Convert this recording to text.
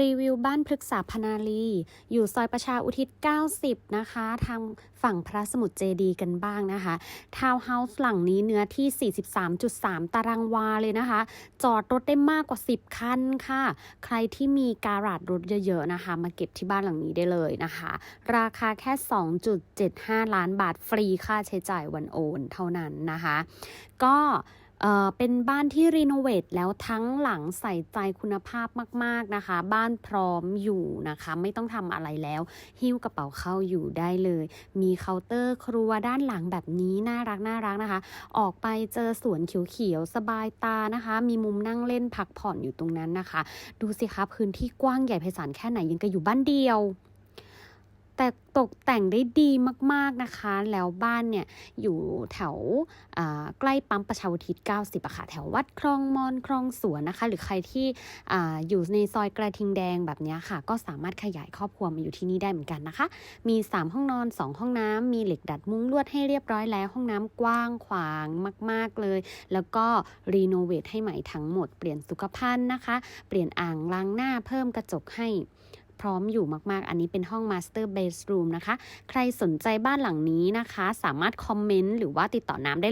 รีวิวบ้านพฤกษาพนาลี อยู่ซอยประชาอุทิศ 90 นะคะ ทางฝั่งพระสมุทรเจดีกันบ้างนะคะ ทาวน์เฮาส์หลังนี้เนื้อที่ 43.3 ตารางวาเลยนะคะ จอดรถได้มากกว่า 10 คันค่ะ ใครที่มีการาดรถเยอะๆนะคะ มาเก็บที่บ้านหลังนี้ได้เลยนะคะ ราคาแค่ 2.75 ล้านบาทฟรีค่าใช้จ่ายวันโอน เท่านั้นนะคะ ก็ เอ่อเป็นบ้านที่รีโนเวทแล้วทั้งหลังใส่ใจคุณภาพมาก ๆนะคะ บ้านพร้อมอยู่นะคะ ไม่ต้องทำอะไรแล้ว หิ้วกระเป๋าเข้าอยู่ได้เลย มีเคาน์เตอร์ครัวด้านหลังแบบนี้น่ารักน่ารักนะคะ ออกไปเจอสวนเขียวๆสบายตานะคะ มีมุมนั่งเล่นพักผ่อนอยู่ตรงนั้นนะคะ ดูสิคะพื้นที่กว้างใหญ่ไพศาลแค่ไหนยังก็อยู่บ้านเดียว แต่ตกแต่งได้ดีมากๆนะคะ แล้วบ้านเนี่ยอยู่แถวใกล้ปั๊มประชาอุทิศ 90อะค่ะ แถววัดคลองมอนคลองสวนนะคะ หรือใครที่ออยู่ในซอยกระทิงแดงแบบนี้ค่ะ ก็สามารถขยายครอบครัวมาอยู่ที่นี่ได้เหมือนกันนะคะ มี 3 ห้องนอน 2 ห้องน้ำมีเหล็กดัดมุ้งลวดให้เรียบร้อยแล้ว ห้องน้ำกว้างขวางมาก ๆเลย แล้วก็รีโนเวทให้ใหม่ทั้งหมด เปลี่ยนสุขภัณฑ์นะคะ เปลี่ยนอ่างล้างหน้าเพิ่มกระจกให้ พร้อมอยู่มากๆ อันนี้เป็นห้องมาสเตอร์เบสรูมนะคะ ใครสนใจบ้านหลังนี้นะคะ สามารถคอมเมนต์หรือว่าติดต่อน้ำได้เลย